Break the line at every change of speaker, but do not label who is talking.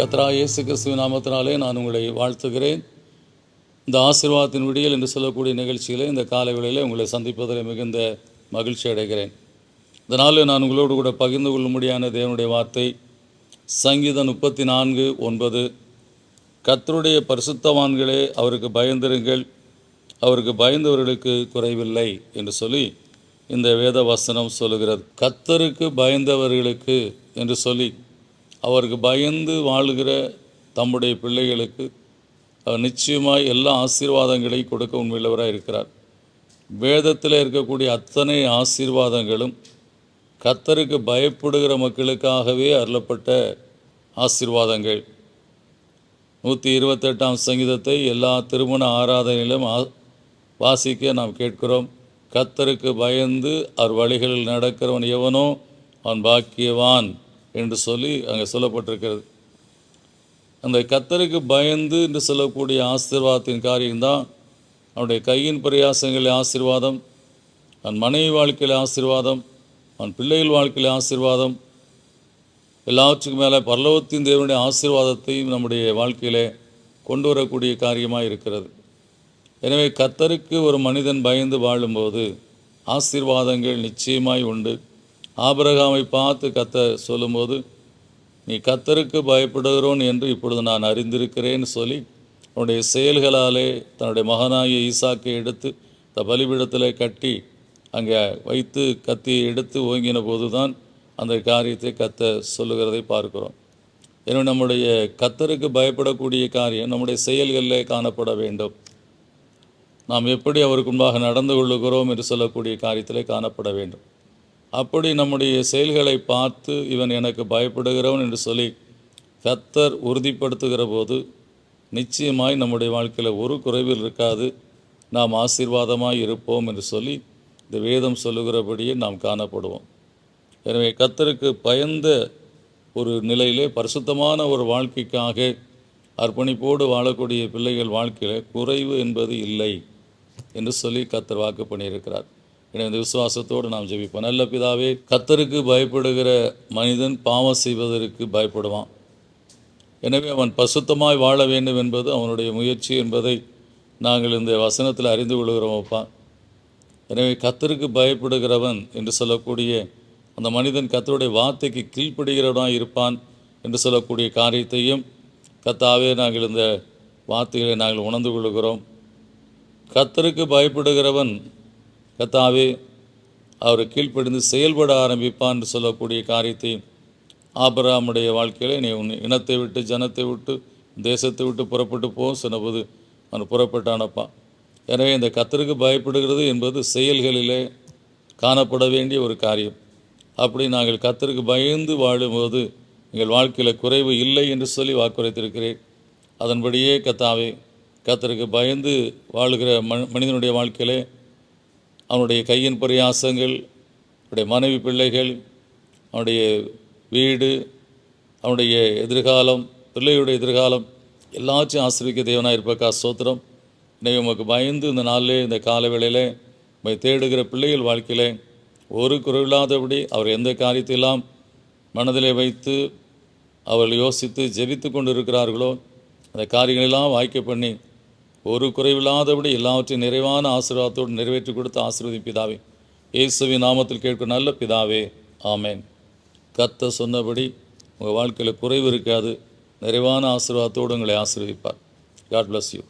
கத்ரா இயேசு கிறிஸ்துவ நாமத்தினாலே நான் உங்களை வாழ்த்துகிறேன். இந்த ஆசீர்வாதத்தின் விடியல் என்று சொல்லக்கூடிய நிகழ்ச்சியிலே இந்த காலை வேளையில் உங்களை சந்திப்பதில் மிகுந்த மகிழ்ச்சி அடைகிறேன். இதனால் நான் உங்களோடு கூட பகிர்ந்து கொள்ளும்படியான தேவனுடைய வார்த்தை சங்கீதம் முப்பத்தி நான்கு ஒன்பது. கத்தருடைய பரிசுத்தவான்களே அவருக்கு பயந்திருங்கள். அவருக்கு பயந்தவர்களுக்கு குறைவில்லை என்று சொல்லி இந்த வேத வசனம் சொல்லுகிறது. கத்தருக்கு பயந்தவர்களுக்கு என்று சொல்லி அவருக்கு பயந்து வாழுகிற தம்முடைய பிள்ளைகளுக்கு அவர் நிச்சயமாக எல்லா ஆசீர்வாதங்களையும் கொடுக்க உண்மையுள்ளவராக இருக்கிறார். வேதத்தில் இருக்கக்கூடிய அத்தனை ஆசீர்வாதங்களும் கர்த்தருக்கு பயப்படுகிற மக்களுக்காகவே அருளப்பட்ட ஆசீர்வாதங்கள். நூற்றி இருபத்தெட்டாம் சங்கீதத்தை எல்லா திருமண ஆராதனையிலும் ஆ வாசிக்க நாம் கேட்கிறோம். கத்தருக்கு பயந்து அவர் வழிகளில் நடக்கிறவன் எவனோ? அவன் பாக்கியவான். என்று சொல்லி அங்கே சொல்லப்பட்டிருக்கிறது. அந்த கத்தருக்கு பயந்து என்று சொல்லக்கூடிய ஆசீர்வாதத்தின் காரியம்தான் அவனுடைய கையின் பிரயாசங்கள் ஆசீர்வாதம் அவன் மனைவி வாழ்க்கையில் ஆசீர்வாதம் அவன் பிள்ளைகள் வாழ்க்கையில் ஆசீர்வாதம். எல்லாவற்றுக்கும் மேலே பரலோகத்தின் தேவனுடைய ஆசீர்வாதத்தையும் நம்முடைய வாழ்க்கையிலே கொண்டு வரக்கூடிய காரியமாக இருக்கிறது. எனவே கத்தருக்கு ஒரு மனிதன் பயந்து வாழும்போது ஆசீர்வாதங்கள் நிச்சயமாய் உண்டு. ஆபரகாமை பார்த்து கத்த சொல்லும்போது நீ கத்தருக்கு பயப்படுகிறோன் என்று இப்பொழுது நான் அறிந்திருக்கிறேன்னு சொல்லி அவனுடைய செயல்களாலே தன்னுடைய மகனாகிய ஈசாக்கை எடுத்து த பலிபீடத்தில் கட்டி அங்கே வைத்து கத்தியை எடுத்து ஓங்கின போது தான் அந்த காரியத்தை கத்த சொல்லுகிறதை பார்க்கிறோம். எனவே நம்முடைய கத்தருக்கு பயப்படக்கூடிய காரியம் நம்முடைய செயல்களிலே காணப்பட வேண்டும். நாம் எப்படி அவருக்கு முன்பாக நடந்து கொள்ளுகிறோம் என்று சொல்லக்கூடிய காரியத்திலே காணப்பட வேண்டும். அப்படி நம்முடைய செயல்களை பார்த்து இவன் எனக்கு பயப்படுகிறவன் என்று சொல்லி கத்தர் உறுதிப்படுத்துகிற போது நிச்சயமாய் நம்முடைய வாழ்க்கையில் ஒரு குறைவில் இருக்காது. நாம் ஆசீர்வாதமாக இருப்போம் என்று சொல்லி இந்த வேதம் சொல்லுகிறபடியே நாம் காணப்படுவோம். எனவே கத்தருக்கு பயந்த ஒரு நிலையிலே பரிசுத்தமான ஒரு வாழ்க்கைக்காக அர்ப்பணிப்போடு வாழக்கூடிய பிள்ளைகள் வாழ்க்கையில் குறைவு என்பது இல்லை என்று சொல்லி கத்தர் வாக்கு பண்ணியிருக்கிறார். எனவே இந்த விசுவாசத்தோடு நாம் ஜெபிப்போம். நல்ல பிதாவே கத்தருக்கு பயப்படுகிற மனிதன் பாவம் செய்வதற்கு பயப்படுவான். எனவே அவன் பசுத்தமாய் வாழ வேண்டும் என்பது அவனுடைய முயற்சி என்பதை நாங்கள் இந்த வசனத்தில் அறிந்து கொள்கிறோம் அப்பா. எனவே கத்தருக்கு பயப்படுகிறவன் என்று சொல்லக்கூடிய அந்த மனிதன் கத்தருடைய வார்த்தைக்கு கீழ்ப்படுகிறவனாக இருப்பான் என்று சொல்லக்கூடிய காரியத்தையும் கத்தாவே நாங்கள் இந்த வார்த்தைகளை நாங்கள் உணர்ந்து கொள்கிறோம். கத்தருக்கு பயப்படுகிறவன் கத்தாவே அவர் கீழ்ப்படிந்து செயல்பட ஆரம்பிப்பான் என்று சொல்லக்கூடிய காரியத்தை ஆபராமுடைய வாழ்க்கையிலே நீ உன் இனத்தை விட்டு ஜனத்தை விட்டு தேசத்தை விட்டு புறப்பட்டு போ சொன்னபோது அவன் புறப்பட்டானப்பா. எனவே இந்த கத்தருக்கு பயப்படுகிறது என்பது செயல்களிலே காணப்பட வேண்டிய ஒரு காரியம். அப்படி நாங்கள் கத்தருக்கு பயந்து வாழும்போது எங்கள் வாழ்க்கையில் குறைவு இல்லை என்று சொல்லி வாக்குரைத்திருக்கிறேன். அதன்படியே கத்தாவே கத்தருக்கு பயந்து வாழுகிற மனிதனுடைய வாழ்க்கையிலே அவனுடைய கையின் பிரயாசங்கள் அவனுடைய மனைவி பிள்ளைகள் அவனுடைய வீடு அவனுடைய எதிர்காலம் பிள்ளையுடைய எதிர்காலம் எல்லாத்தையும் ஆசிரிக்க தேவனாக இருப்பக்கா சோத்திரம் எனவே உமக்கு பயந்து இந்த நாளிலே இந்த கால வேளையில் உண்மை தேடுகிற பிள்ளைகள் வாழ்க்கையில் ஒரு குறைவில்லாதபடி அவர் எந்த காரியத்தையெல்லாம் மனதிலே வைத்து அவர்கள் யோசித்து ஜெபித்து கொண்டு இருக்கிறார்களோ அந்த காரியங்களெல்லாம் வாய்க்க பண்ணி ஒரு குறைவில்லாதபடி எல்லாவற்றையும் நிறைவான ஆசீர்வாதத்தோடு நிறைவேற்றி கொடுத்து ஆசீர்வதி பிதாவே இயேசுவின் நாமத்தில் கேட்கும் நல்ல பிதாவே ஆமேன். கத்த சொன்னபடி உங்கள் வாழ்க்கையில் குறைவு இருக்காது நிறைவான ஆசீர்வாதத்தோடு உங்களை ஆசீர்வதிப்பார். God bless you